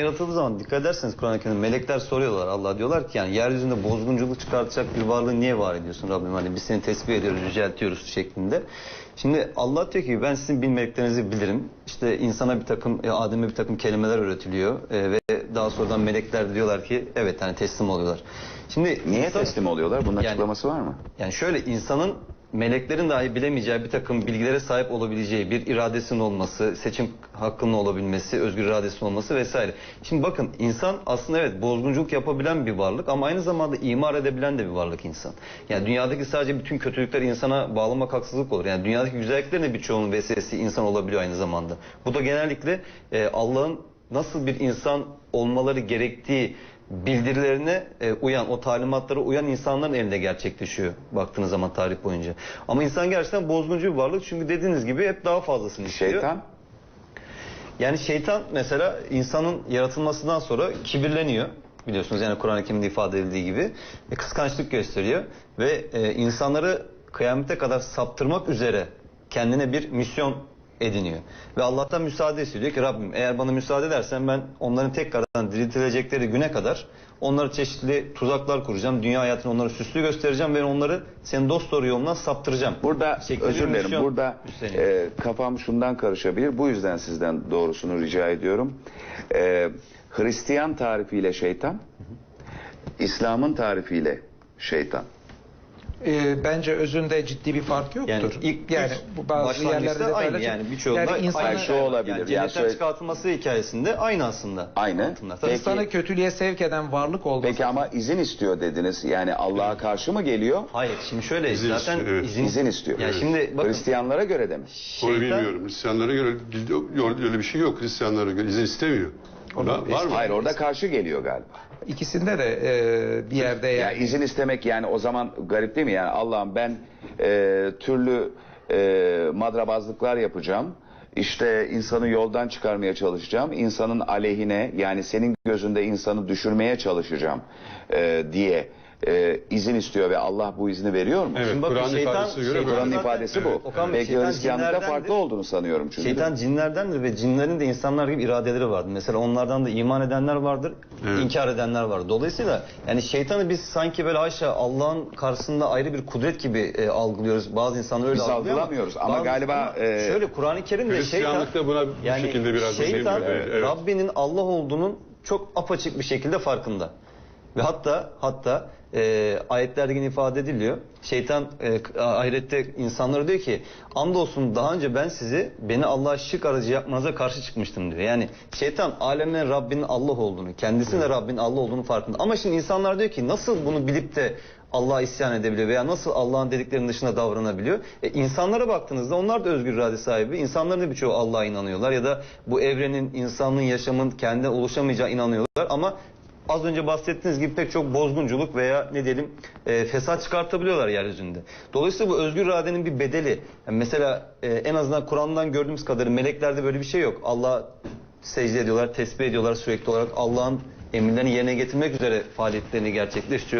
yaratıldığı zaman dikkat ederseniz Kur'an-ı Kerim'de melekler soruyorlar Allah diyorlar ki yani yeryüzünde bozgunculuk çıkartacak bir varlığı niye var ediyorsun Rabbim hani biz seni tesbih ediyoruz yüceltiyoruz şeklinde. Şimdi Allah diyor ki ben sizin bilmediklerinizi bilirim. İşte insana bir takım e, Adem'e bir takım kelimeler öğretiliyor e, ve daha sonradan melekler de diyorlar ki evet hani teslim oluyorlar. Şimdi Niye insan- teslim oluyorlar? Bunun Yani- açıklaması var mı? yani şöyle insanın meleklerin dahi bilemeyeceği bir takım bilgilere sahip olabileceği bir iradesinin olması, seçim hakkının olabilmesi, özgür iradesinin olması vesaire. Şimdi bakın insan aslında evet bozgunculuk yapabilen bir varlık ama aynı zamanda imar edebilen de bir varlık insan. Yani dünyadaki sadece bütün kötülükler insana bağlamak haksızlık olur. Yani dünyadaki güzelliklerin de birçoğunun vesilesi insan olabiliyor aynı zamanda. Bu da genellikle e, Allah'ın nasıl bir insan olmaları gerektiği bildirilerine e, uyan, o talimatlara uyan insanların elinde gerçekleşiyor baktığınız zaman tarih boyunca. Ama insan gerçekten bozguncu bir varlık çünkü dediğiniz gibi hep daha fazlasını istiyor. Şeytan Yani şeytan mesela insanın yaratılmasından sonra kibirleniyor. Biliyorsunuz yani Kur'an-ı Kerim'de ifade edildiği gibi e, kıskançlık gösteriyor ve e, insanları kıyamete kadar saptırmak üzere kendine bir misyon ediniyor. Ve Allah'tan müsaade istiyor. Diyor ki Rabbim eğer bana müsaade edersen ben onların tekrardan diriltilecekleri güne kadar onlara çeşitli tuzaklar kuracağım. Dünya hayatını onlara süslü göstereceğim ve onları senin dost doğru yolundan saptıracağım. Burada özür dilerim. Burada e, kafam şundan karışabilir. Bu yüzden sizden doğrusunu rica ediyorum. E, Hristiyan tarifiyle şeytan, İslam'ın tarifiyle şeytan. Ee, bence özünde ciddi bir fark yoktur. Yani ilk yani bu bazı yerlerde aynı detaylı- yani birçoğunda yani aynı. insanı, şu olabilir. Yani Ya cennetten söyle- çıkartılması hikayesinde aynı aslında. Aynı. Altında. Peki- insanı kötülüğe sevk eden varlık olması. Peki ama izin istiyor dediniz. Yani Allah'a karşı mı geliyor? Hayır şimdi şöyle İzin zaten istiyor, evet. izin, İzin istiyor. Yani şimdi bakın Hristiyanlara göre de mi? Onu şeytan- bilmiyorum. Hristiyanlara göre öyle bir şey yok. Hristiyanlara göre izin istemiyor. Var, var mı? Hayır orada karşı geliyor galiba. İkisinde de e, bir yerde Ya yani. izin istemek yani o zaman garip değil mi? Yani Allah'ım ben e, türlü e, madrabazlıklar yapacağım. İşte insanı yoldan çıkarmaya çalışacağım. İnsanın aleyhine yani senin gözünde insanı düşürmeye çalışacağım e, diye e, izin istiyor ve Allah bu izni veriyor mu? Evet, Şimdi bakın Kur'an şeytan- ifadesine göre şeytan-. Kur'an'ın zaten- ifadesi bu. Okan Bey, Belki şeytan Hristiyanlıkta cinlerdendir. farklı olduğunu sanıyorum çünkü. Şeytan cinlerdendir ve cinlerin de insanlar gibi iradeleri vardır. Mesela onlardan da iman edenler vardır, Evet. inkar edenler vardır. Dolayısıyla yani şeytanı biz sanki böyle haşa Allah'ın karşısında ayrı bir kudret gibi e, algılıyoruz. Bazı insanlar öyle Biz algılıyor algılamıyoruz ama bazı- galiba, e, şöyle Kur'an-ı Kerim'de şeytan Hristiyanlıkta buna bu yani şekilde biraz şey şeytan. Evet, evet. Rabbinin Allah olduğunun çok apaçık bir şekilde farkında. Ve hatta hatta e, ayetlerde yine ifade ediliyor. Şeytan e, ahirette insanlara diyor ki andolsun daha önce ben sizi beni Allah'a şirk aracı yapmanıza karşı çıkmıştım diyor. Yani şeytan alemlerin Rabbinin Allah olduğunu, kendisinin de Rabbinin Allah olduğunu farkında. Ama şimdi insanlar diyor ki nasıl bunu bilip de Allah'a isyan edebiliyor veya nasıl Allah'ın dediklerinin dışında davranabiliyor? E, insanlara baktığınızda onlar da özgür irade sahibi. İnsanların da birçoğu Allah'a inanıyorlar ya da bu evrenin, insanlığın, yaşamın kendine oluşamayacağı inanıyorlar ama az önce bahsettiğiniz gibi pek çok bozgunculuk veya ne diyelim e, fesat çıkartabiliyorlar yeryüzünde. Dolayısıyla bu özgür iradenin bir bedeli. Yani mesela e, en azından Kur'an'dan gördüğümüz kadarıyla meleklerde böyle bir şey yok. Allah secde ediyorlar, tesbih ediyorlar sürekli olarak. Allah'ın emirlerini yerine getirmek üzere faaliyetlerini gerçekleştiriyor.